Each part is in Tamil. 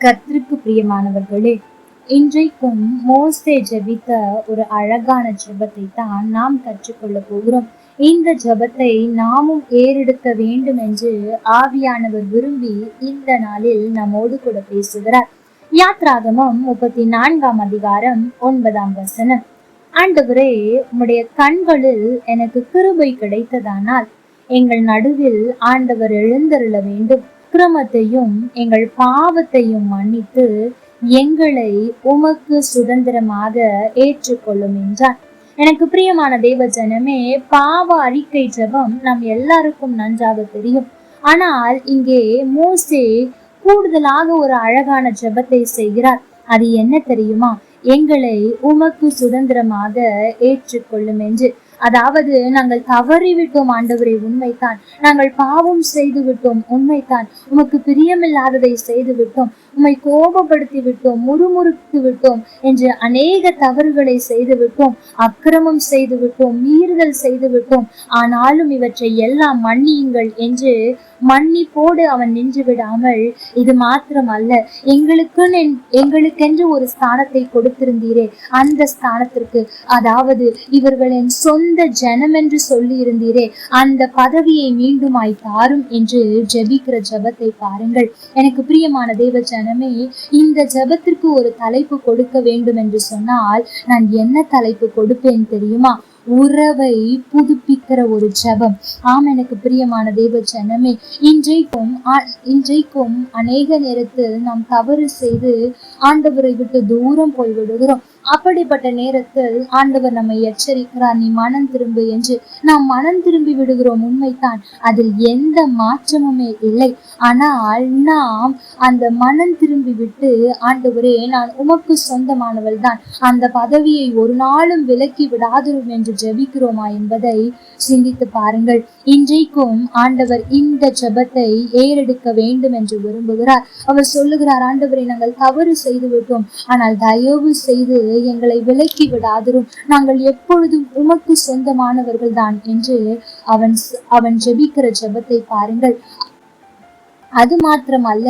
கர்த்தருக்கு பிரியமானவர்களே இன்றைக்கும் மோசே ஜபித்த ஒரு அழகான ஜபத்தை தான் நாம் கற்றுக்கொள்ள போகிறோம். இந்த ஜெபத்தை நாமும் ஏறெடுக்க வேண்டும் என்று ஆவியானவர் விரும்பி இந்த நாளில் நம்மோடு கூட பேசுகிறார். யாத்ராகமம் முப்பத்தி நான்காம் அதிகாரம் ஒன்பதாம் வசனம். ஆண்டவரே உம்முடைய கண்களில் எனக்கு கிருபை கிடைத்ததானால் எங்கள் நடுவில் ஆண்டவர் எழுந்தருள வேண்டும். அக்கிரமத்தையும் எங்கள் பாவத்தையும் மன்னித்து எங்களை உமக்கு சுதந்திரமாக ஏற்றுக்கொள்ளும் என்றார். எனக்கு பிரியமான தேவ ஜனமே பாவ அறிக்கை ஜெபம் நம் எல்லாருக்கும் நன்றாக தெரியும். ஆனால் இங்கே மோசே கூடுதலாக ஒரு அழகான ஜெபத்தை செய்கிறார். அது என்ன தெரியுமா? எங்களை உமக்கு சுதந்திரமாக ஏற்றுக்கொள்ளும் என்று. அதாவது நாங்கள் தவறிவிட்டோம் ஆண்டவரே உண்மைதான். நாங்கள் பாவம் செய்து விட்டோம் உண்மைதான். உமக்கு பிரியமில்லாததை செய்து விட்டோம் உம்மை கோபப்படுத்தி விட்டோம் முறுமுறுத்து விட்டோம் என்று அநேக தவறுகளை செய்து விட்டோம் அக்கிரமம் செய்து விட்டோம் மீறுதல் செய்து விட்டோம். ஆனாலும் இவற்றை எல்லாம் மன்னியுங்கள் என்று மன்னிப்போடு அவன் நின்று விடாமல் இது மாத்திரம் அல்ல எங்களுக்கு எங்களுக்கென்று ஒரு ஸ்தானத்தை கொடுத்திருந்தீரே அந்த ஸ்தானத்திற்கு அதாவது இவர்களின் சொந்த ஜனம் என்று சொல்லி இருந்தீரே அந்த பதவியை மீண்டுமாய் தாரும் என்று ஜெபிக்கிற ஜெபத்தை பாருங்கள். எனக்கு பிரியமான தேவ ஜனமே இந்த ஜபத்திற்கு ஒரு தலைப்பு கொடுக்க வேண்டும் என்று சொன்னால் நான் என்ன தலைப்பு கொடுப்பேன் தெரியுமா? உறவை புதுப்பிக்கிற ஒரு ஜெபம். ஆம் எனக்கு பிரியமான தேவ ஜனமே இன்றைக்கும் இன்றைக்கும் அநேக நேரத்தில் நாம் தவறு செய்து ஆண்டவரை விட்டு தூரம் போய் விடுகிறோம் அப்படிப்பட்ட நேரத்தில் ஆண்டவர் நம்மை எச்சரிக்கிறார் நீ மனம் திரும்பு என்று நாம் மனம் திரும்பி விடுகிறோம் உண்மைதான். அதில் எந்த மாற்றமுமே இல்லை. ஆனால் நாம் அந்த மனம் திரும்பி விட்டு ஆண்டவரே நான் உமக்கு சொந்தமானவள் தான். அந்த பதவியை ஒரு நாளும் விலக்கி விடாதிரும் என்று ஜெபிக்கிறோமா என்பதை சிந்தித்து பாருங்கள். இன்றைக்கும் ஆண்டவர் இந்த ஜெபத்தை ஏறெடுக்க வேண்டும் என்று விரும்புகிறார். அவர் சொல்லுகிறார் ஆண்டவரை நாங்கள் தவறு செய்து விட்டோம் ஆனால் தயவு செய்து எங்களை விலக்கி விடாதிரும். நாங்கள் எப்பொழுதும் உமக்கு சொந்தமானவர்கள் தான் என்று அவன் அவன் ஜெபிக்கிற ஜெபத்தை பாருங்கள். அது மாத்திரமல்ல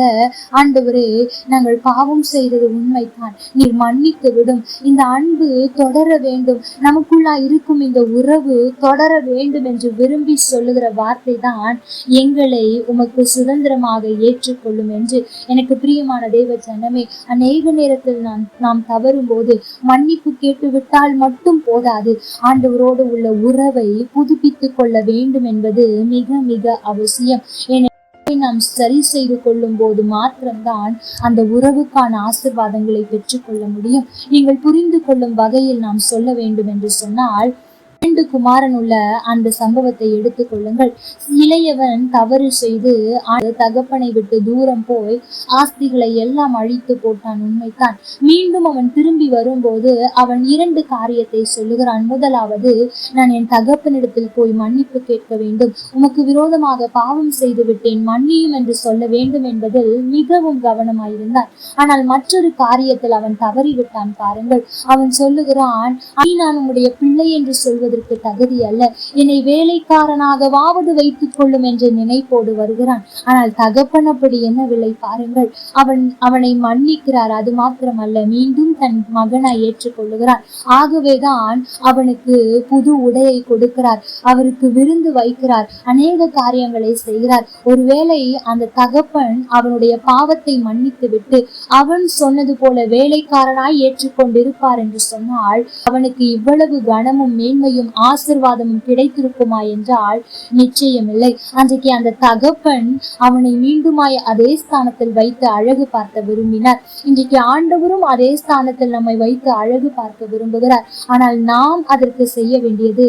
ஆண்டவரே நாங்கள் பாவம் செய்தது உண்மைதான். நீர் மன்னித்து விடும். இந்த அன்பு தொடர வேண்டும். நமக்குள்ளா இருக்கும் இந்த உறவு தொடர வேண்டும் என்று விரும்பி சொல்லுகிற வார்த்தை தான் எங்களை உமக்கு சுதந்திரமாக ஏற்றுக்கொள்ளும் என்று. எனக்கு பிரியமான தெய்வ ஜனமே அநேக நேரத்தில் நான் நாம் தவறும் போது மன்னிப்பு கேட்டு விட்டால் மட்டும் போதாது. ஆண்டவரோடு உள்ள உறவை புதுப்பித்துக் கொள்ள வேண்டும் என்பது மிக மிக அவசியம். நாம் சரி செய்து கொள்ளும் போது மாத்திரம்தான் அந்த உறவுக்கான ஆசிர்வாதங்களை பெற்றுக்கொள்ள முடியும். நீங்கள் புரிந்து கொள்ளும் வகையில் நாம் சொல்ல வேண்டும் என்று சொன்னால் இரண்டு குமாரன் உள்ள அந்த சம்பவத்தை எடுத்துக்கொள்ளுங்கள் இளையவன் தவறு செய்து தகப்பனை விட்டு தூரம் போய் ஆஸ்திகளை எல்லாம் அழித்து போட்டான் உண்மைத்தான் மீண்டும் அவன் திரும்பி வரும்போது அவன் இரண்டு காரியத்தை சொல்லுகிறான். முதலாவது நான் என் தகப்பனிடத்தில் போய் மன்னிப்பு கேட்க வேண்டும். உமக்கு விரோதமாக பாவம் செய்து விட்டேன். மன்னியும் என்று சொல்ல வேண்டும் என்பதில் மிகவும் கவனமாயிருந்தான் ஆனால் மற்றொரு காரியத்தில் அவன் தவறிவிட்டான் பாருங்கள். அவன் சொல்லுகிறான் நான் உங்களுடைய பிள்ளை என்று சொல்வது செய்வதற்கு தகுதி அல்ல. என்னை வேலைக்காரனாகவாவது வைத்துக் கொள்ளும் என்ற நினைப்போடு வருகிறான். ஆனால் தகப்பன் அப்படி என்னவில்லை பாருங்கள். அவன் அவனை மன்னிக்கிறார். அது மாத்திரமல்ல மீண்டும் தன் மகனாய் ஏற்றுக்கொள்ளுகிறார். ஆகவேதான் அவனுக்கு புது உடையை கொடுக்கிறார். அவருக்கு விருந்து வைக்கிறார். அநேக காரியங்களை செய்கிறார். ஒருவேளை அந்த தகப்பன் அவனுடைய பாவத்தை மன்னித்து விட்டு அவன் சொன்னது போல வேலைக்காரனாய் ஏற்றுக்கொண்டிருப்பார் என்று சொன்னால் அவனுக்கு இவ்வளவு கனமும் மேன்மையும் கிருபையும் ஆசிர்வாதமும் கிடைத்திருக்குமா என்றால் நிச்சயமில்லை. அன்றைக்கு அந்த தகப்பன் அவனை மீண்டுமாய் அதே ஸ்தானத்தில் வைத்து அழகு பார்க்க விரும்பினார். இன்றைக்கு ஆண்டவரும் அதே ஸ்தானத்தில் நம்மை வைத்து அழகு பார்க்க விரும்புகிறார். ஆனால் நாம் அதற்கு செய்ய வேண்டியது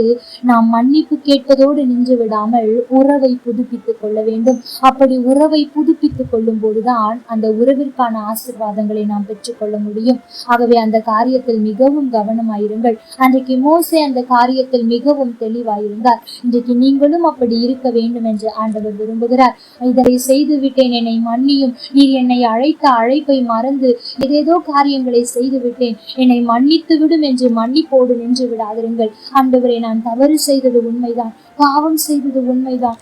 நாம் மன்னிப்பு கேட்பதோடு நின்று விடாமல் உறவை புதுப்பித்துக் கொள்ள வேண்டும். அப்படி உறவை புதுப்பித்துக் கொள்ளும் போதுதான் அந்த உறவிற்கான ஆசிர்வாதங்களை நாம் பெற்றுக்கொள்ள முடியும். ஆகவே அந்த காரியத்தில் மிகவும் கவனமாயிருங்கள். அன்றைக்கு மோசே அந்த காரிய காரியத்தில் மிகவும் தெளிவாயிருந்தார். இன்றைக்கு நீங்களும் அப்படி இருக்க வேண்டும் என்று ஆண்டவர் விரும்புகிறார். இதை செய்து விட்டேன் என்னை மன்னியும். நீர் என்னை அழைத்த அழைப்பை மறந்து ஏதேதோ காரியங்களை செய்து விட்டேன் என்னை மன்னித்து விடும் என்று மன்னிப்போடு நின்று விடாதிருங்கள். ஆண்டவரை நான் தவறு செய்தது உண்மைதான். பாவம் செய்தது உண்மைதான்.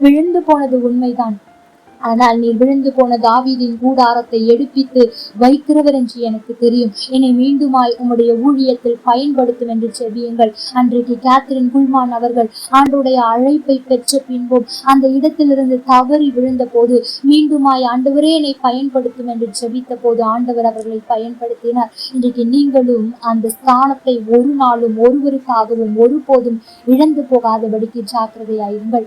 விழுந்து போனது உண்மைதான். ஆனால் நீ விழுந்து போன தாவீதின் கூடாரத்தை எடுப்பித்து வைக்கிறவர் என்று எனக்கு தெரியும். என்னை மீண்டுமாய் உம்முடைய ஊழியத்தில் பயன்படுத்தும் என்று செவியுங்கள் அன்றைக்கு கேத்ரின் குல்மான் அவர்கள் ஆண்டுடைய அழைப்பை பெற்ற பின்பும் அந்த இடத்திலிருந்து தவறி விழுந்த போது மீண்டுமாய் ஆண்டவரே என்னை பயன்படுத்தும் என்று செபித்த போது ஆண்டவர் அவர்களை பயன்படுத்தினார். இன்றைக்கு நீங்களும் அந்த ஸ்தானத்தை ஒரு நாளும் ஒருவருக்காகவும் ஒருபோதும் இழந்து போகாதபடிக்கு ஜாக்கிரதையாயிருங்கள்.